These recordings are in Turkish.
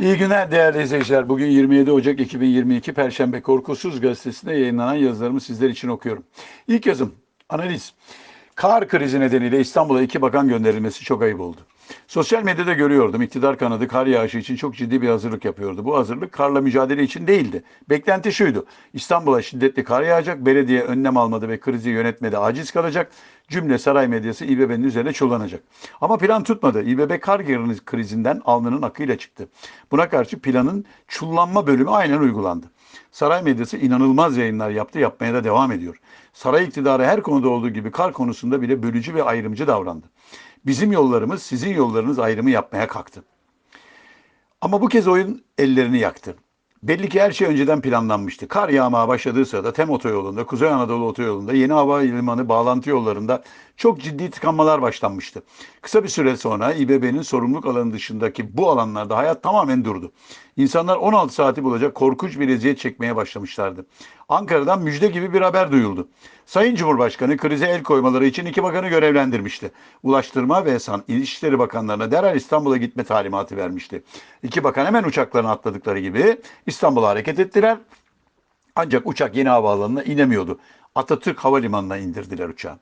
İyi günler değerli izleyiciler. Bugün 27 Ocak 2022 Perşembe Korkusuz Gazetesi'nde yayınlanan yazılarımı sizler için okuyorum. İlk yazım, analiz. Kar krizi nedeniyle İstanbul'a iki bakan gönderilmesi çok ayıp oldu. Sosyal medyada görüyordum. İktidar kanadı kar yağışı için çok ciddi bir hazırlık yapıyordu. Bu hazırlık karla mücadele için değildi. Beklenti şuydu. İstanbul'a şiddetli kar yağacak, belediye önlem almadı ve krizi yönetmede aciz kalacak. Cümle saray medyası İBB'nin üzerine çullanacak. Ama plan tutmadı. İBB kar krizinden alnının akıyla çıktı. Buna karşı planın çullanma bölümü aynen uygulandı. Saray medyası inanılmaz yayınlar yaptı, yapmaya da devam ediyor. Saray iktidarı her konuda olduğu gibi kar konusunda bile bölücü ve ayrımcı davrandı. Bizim yollarımız sizin yollarınız ayrımı yapmaya kalktı. Ama bu kez oyun ellerini yaktı. Belli ki her şey önceden planlanmıştı. Kar yağmaya başladığı sırada TEM otoyolunda, Kuzey Anadolu otoyolunda, Yeni Hava Limanı bağlantı yollarında çok ciddi tıkanmalar başlanmıştı. Kısa bir süre sonra İBB'nin sorumluluk alanı dışındaki bu alanlarda hayat tamamen durdu. İnsanlar 16 saati bulacak korkunç bir eziyet çekmeye başlamışlardı. Ankara'dan müjde gibi bir haber duyuldu. Sayın Cumhurbaşkanı krize el koymaları için iki bakanı görevlendirmişti. Ulaştırma ve San İçişleri Bakanlarına derhal İstanbul'a gitme talimatı vermişti. İki bakan hemen uçaklarına atladıkları gibi İstanbul'a hareket ettiler. Ancak uçak yeni havaalanına inemiyordu. Atatürk Havalimanı'na indirdiler uçağı.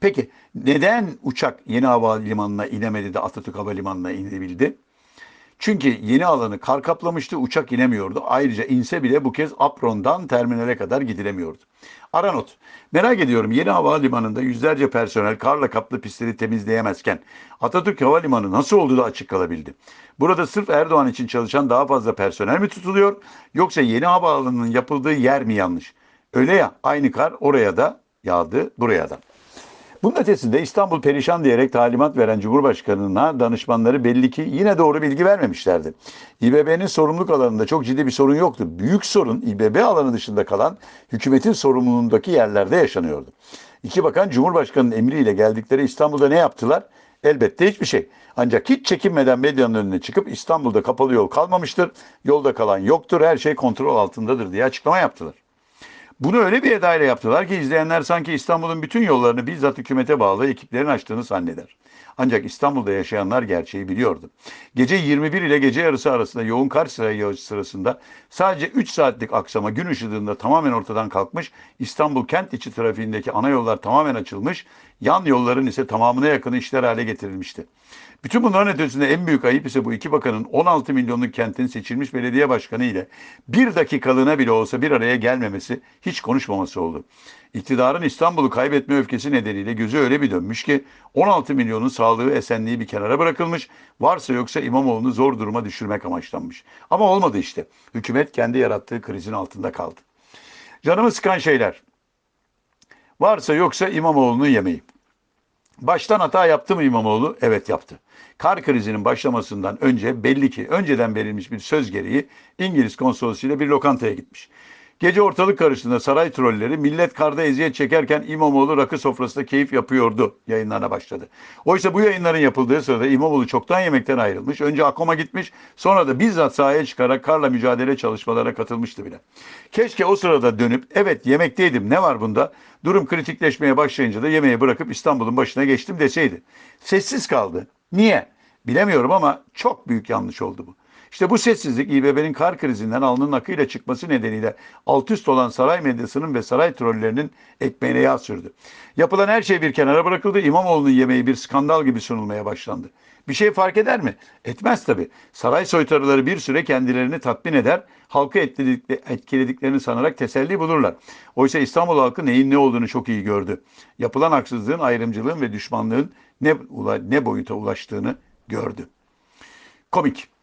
Peki neden uçak yeni havalimanına inemedi de Atatürk Havalimanı'na inebildi? Çünkü yeni alanı kar kaplamıştı, uçak inemiyordu. Ayrıca inse bile bu kez aprondan terminale kadar gidilemiyordu. Aranot, merak ediyorum yeni havalimanında yüzlerce personel karla kaplı pistleri temizleyemezken Atatürk Havalimanı nasıl oldu da açık kalabildi? Burada sırf Erdoğan için çalışan daha fazla personel mi tutuluyor yoksa yeni havaalanının yapıldığı yer mi yanlış? Öyle ya aynı kar oraya da yağdı buraya da. Bunun ötesinde İstanbul perişan diyerek talimat veren Cumhurbaşkanı'na danışmanları belli ki yine doğru bilgi vermemişlerdi. İBB'nin sorumluluk alanında çok ciddi bir sorun yoktu. Büyük sorun İBB alanı dışında kalan hükümetin sorumluluğundaki yerlerde yaşanıyordu. İki bakan Cumhurbaşkanı'nın emriyle geldikleri İstanbul'da ne yaptılar? Elbette hiçbir şey. Ancak hiç çekinmeden medyanın önüne çıkıp İstanbul'da kapalı yol kalmamıştır, yolda kalan yoktur, her şey kontrol altındadır diye açıklama yaptılar. Bunu öyle bir edayla yaptılar ki izleyenler sanki İstanbul'un bütün yollarını bizzat hükümete bağlı ekiplerin açtığını zanneder. Ancak İstanbul'da yaşayanlar gerçeği biliyordu. Gece 21 ile gece yarısı arasında yoğun kar sırayı sırasında sadece 3 saatlik aksama gün ışığında tamamen ortadan kalkmış, İstanbul kent içi trafiğindeki ana yollar tamamen açılmış, yan yolların ise tamamına yakın işler hale getirilmişti. Bütün bunların ötesinde en büyük ayıp ise bu iki bakanın 16 milyonluk kentin seçilmiş belediye başkanı ile bir dakikalığına bile olsa bir araya gelmemesi, hiç konuşmaması oldu. İktidarın İstanbul'u kaybetme öfkesi nedeniyle gözü öyle bir dönmüş ki 16 milyonun sağlığı, esenliği bir kenara bırakılmış, varsa yoksa İmamoğlu'nu zor duruma düşürmek amaçlanmış. Ama olmadı işte. Hükümet kendi yarattığı krizin altında kaldı. Canımı sıkan şeyler. Varsa yoksa İmamoğlu'nun yemeği. Baştan hata yaptı mı İmamoğlu? Evet yaptı. Kar krizinin başlamasından önce belli ki önceden verilmiş bir söz gereği İngiliz konsolosuyla bir lokantaya gitmiş. Gece ortalık karıştığında saray trolleri millet karda eziyet çekerken İmamoğlu rakı sofrasında keyif yapıyordu yayınlarına başladı. Oysa bu yayınların yapıldığı sırada İmamoğlu çoktan yemekten ayrılmış. Önce Akom'a gitmiş sonra da bizzat sahaya çıkarak karla mücadele çalışmalarına katılmıştı bile. Keşke o sırada dönüp evet yemekteydim ne var bunda? Durum kritikleşmeye başlayınca da yemeği bırakıp İstanbul'un başına geçtim deseydi. Sessiz kaldı. Niye? Bilemiyorum ama çok büyük yanlış oldu bu. İşte bu sessizlik İBB'nin kar krizinden alnının akıyla çıkması nedeniyle alt üst olan saray medyasının ve saray trollerinin ekmeğine yağ sürdü. Yapılan her şey bir kenara bırakıldı. İmamoğlu'nun yemeği bir skandal gibi sunulmaya başlandı. Bir şey fark eder mi? Etmez tabi. Saray soytarıları bir süre kendilerini tatmin eder, halkı etkilediklerini sanarak teselli bulurlar. Oysa İstanbul halkı neyin ne olduğunu çok iyi gördü. Yapılan haksızlığın, ayrımcılığın ve düşmanlığın ne, ne boyuta ulaştığını gördü. Komik.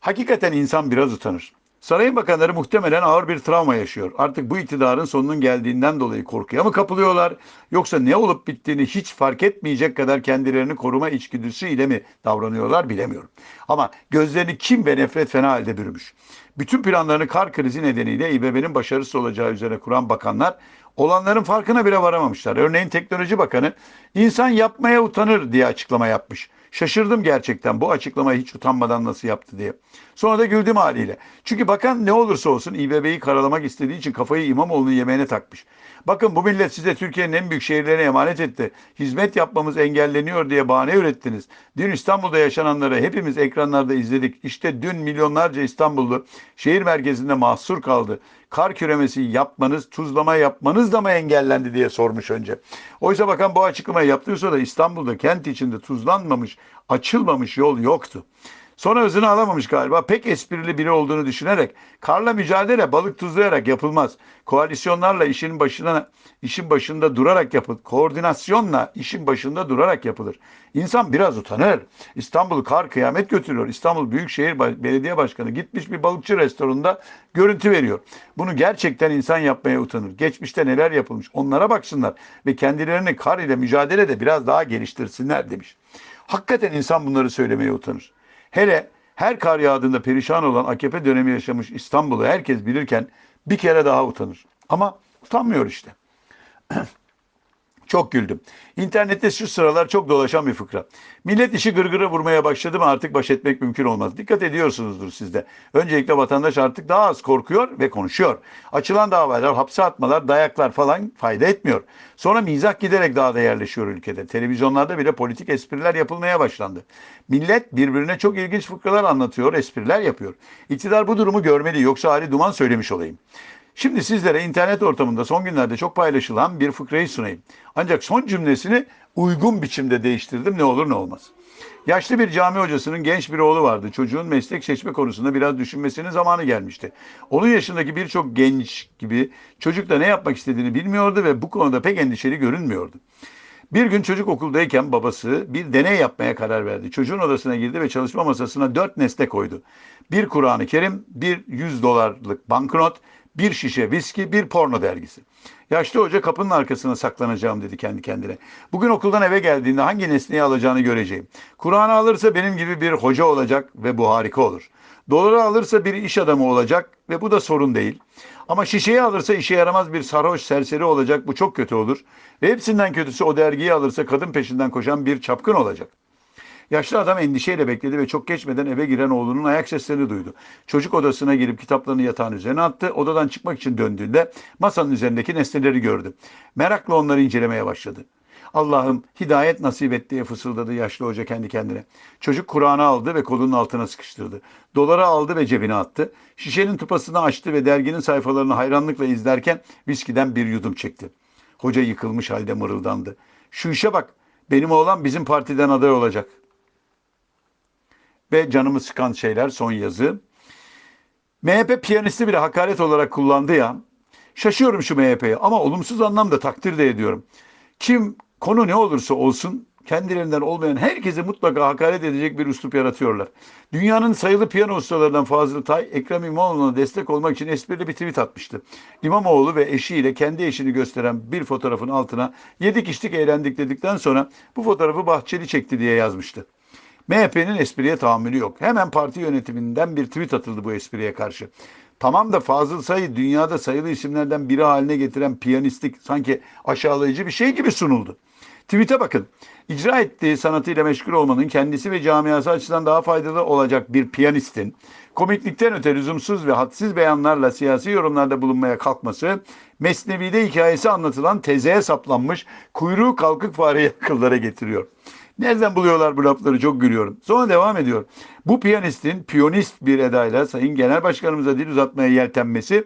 Hakikaten insan biraz utanır. Sarayın bakanları muhtemelen ağır bir travma yaşıyor. Artık bu iktidarın sonunun geldiğinden dolayı korkuya mı kapılıyorlar? Yoksa ne olup bittiğini hiç fark etmeyecek kadar kendilerini koruma içgüdüsüyle mi davranıyorlar bilemiyorum. Ama gözlerini kim ve nefret fena halde bürümüş. Bütün planlarını kar krizi nedeniyle İBB'nin başarısız olacağı üzerine kuran bakanlar olanların farkına bile varamamışlar. Örneğin Teknoloji Bakanı insan yapmaya utanır diye açıklama yapmış. Şaşırdım gerçekten bu açıklamayı hiç utanmadan nasıl yaptı diye. Sonra da güldüm haliyle. Çünkü bakan ne olursa olsun İBB'yi karalamak istediği için kafayı İmamoğlu'nun yemeğine takmış. Bakın bu millet size Türkiye'nin en büyük şehirlerine emanet etti. Hizmet yapmamız engelleniyor diye bahane ürettiniz. Dün İstanbul'da yaşananları hepimiz ekranlarda izledik. İşte dün milyonlarca İstanbullu şehir merkezinde mahsur kaldı. Kar küremesi yapmanız, tuzlama yapmanız da mı engellendi diye sormuş önce. Oysa bakan bu açıklamayı yaptığı sırada İstanbul'da kent içinde tuzlanmamış, açılmamış yol yoktu. Sonra hızını alamamış galiba. Pek esprili biri olduğunu düşünerek karla mücadele balık tuzlayarak yapılmaz. Koalisyonlarla işin başına işin başında durarak yapılır. Koordinasyonla işin başında durarak yapılır. İnsan biraz utanır. İstanbul'u kar kıyamet götürüyor. İstanbul Büyükşehir Belediye Başkanı gitmiş bir balıkçı restoranında görüntü veriyor. Bunu gerçekten insan yapmaya utanır. Geçmişte neler yapılmış onlara baksınlar ve kendilerini kar ile mücadelede biraz daha geliştirsinler demiş. Hakikaten insan bunları söylemeye utanır. Hele her kar yağdığında perişan olan AKP dönemi yaşamış İstanbul'u herkes bilirken bir kere daha utanır. Ama utanmıyor işte. Çok güldüm. İnternette şu sıralar çok dolaşan bir fıkra. Millet işi gırgıra vurmaya başladı mı artık baş etmek mümkün olmaz. Dikkat ediyorsunuzdur sizde. Öncelikle vatandaş artık daha az korkuyor ve konuşuyor. Açılan davalar, hapse atmalar, dayaklar falan fayda etmiyor. Sonra mizah giderek daha da yerleşiyor ülkede. Televizyonlarda bile politik espriler yapılmaya başlandı. Millet birbirine çok ilginç fıkralar anlatıyor, espriler yapıyor. İktidar bu durumu görmeli yoksa hali duman söylemiş olayım. Şimdi sizlere internet ortamında son günlerde çok paylaşılan bir fıkrayı sunayım. Ancak son cümlesini uygun biçimde değiştirdim ne olur ne olmaz. Yaşlı bir cami hocasının genç bir oğlu vardı. Çocuğun meslek seçme konusunda biraz düşünmesinin zamanı gelmişti. Onun yaşındaki birçok genç gibi çocuk da ne yapmak istediğini bilmiyordu ve bu konuda pek endişeli görünmüyordu. Bir gün çocuk okuldayken babası bir deney yapmaya karar verdi. Çocuğun odasına girdi ve çalışma masasına dört nesne koydu. Bir Kur'an-ı Kerim, bir 100 dolarlık banknot, bir şişe viski, bir porno dergisi. Yaşlı hoca kapının arkasına saklanacağım dedi kendi kendine. Bugün okuldan eve geldiğinde hangi nesneyi alacağını göreceğim. Kur'an'ı alırsa benim gibi bir hoca olacak ve bu harika olur. Doları alırsa bir iş adamı olacak ve bu da sorun değil. Ama şişeyi alırsa işe yaramaz bir sarhoş serseri olacak bu çok kötü olur. Ve hepsinden kötüsü o dergiyi alırsa kadın peşinden koşan bir çapkın olacak. Yaşlı adam endişeyle bekledi ve çok geçmeden eve giren oğlunun ayak seslerini duydu. Çocuk odasına girip kitaplarını yatağın üzerine attı. Odadan çıkmak için döndüğünde masanın üzerindeki nesneleri gördü. Merakla onları incelemeye başladı. Allah'ım hidayet nasip et diye fısıldadı yaşlı hoca kendi kendine. Çocuk Kur'an'ı aldı ve kolunun altına sıkıştırdı. Doları aldı ve cebine attı. Şişenin tupasını açtı ve derginin sayfalarını hayranlıkla izlerken viskiden bir yudum çekti. Hoca yıkılmış halde mırıldandı. Şu işe bak benim oğlan bizim partiden aday olacak ve canımı sıkan şeyler son yazı. MHP piyanisti bile hakaret olarak kullandı ya. Şaşıyorum şu MHP'ye ama olumsuz anlamda takdir de ediyorum. Kim konu ne olursa olsun kendilerinden olmayan herkese mutlaka hakaret edecek bir üslup yaratıyorlar. Dünyanın sayılı piyano ustalarından Fazıl Tay, Ekrem İmamoğlu'na destek olmak için esprili bir tweet atmıştı. İmamoğlu ve eşiyle kendi eşini gösteren bir fotoğrafın altına yedik içtik eğlendik dedikten sonra bu fotoğrafı Bahçeli çekti diye yazmıştı. MHP'nin espriye tahammülü yok. Hemen parti yönetiminden bir tweet atıldı bu espriye karşı. Tamam da Fazıl Sayı dünyada sayılı isimlerden biri haline getiren piyanistlik sanki aşağılayıcı bir şey gibi sunuldu. Tweet'e bakın. İcra ettiği sanatıyla meşgul olmanın kendisi ve camiası açısından daha faydalı olacak bir piyanistin komiklikten öte lüzumsuz ve hadsiz beyanlarla siyasi yorumlarda bulunmaya kalkması, Mesnevi'de hikayesi anlatılan tezeye saplanmış kuyruğu kalkık fareyi akıllara getiriyor. Nereden buluyorlar bu lafları çok gülüyorum. Sonra devam ediyor. Bu piyanistin piyonist bir edayla Sayın Genel Başkanımıza dil uzatmaya yeltenmesi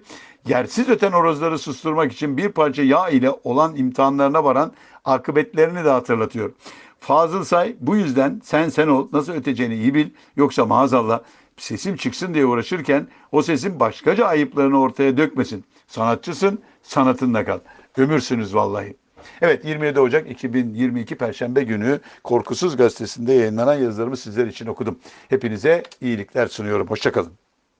yersiz öten horozları susturmak için bir parça yağ ile olan imtihanlarına varan akıbetlerini de hatırlatıyor. Fazıl Say bu yüzden sen sen ol nasıl öteceğini iyi bil yoksa maazallah sesim çıksın diye uğraşırken o sesin başkaca ayıplarını ortaya dökmesin. Sanatçısın sanatında kal. Ömürsünüz vallahi. Evet 27 Ocak 2022 Perşembe günü Korkusuz Gazetesi'nde yayınlanan yazılarımı sizler için okudum. Hepinize iyilikler sunuyorum. Hoşçakalın.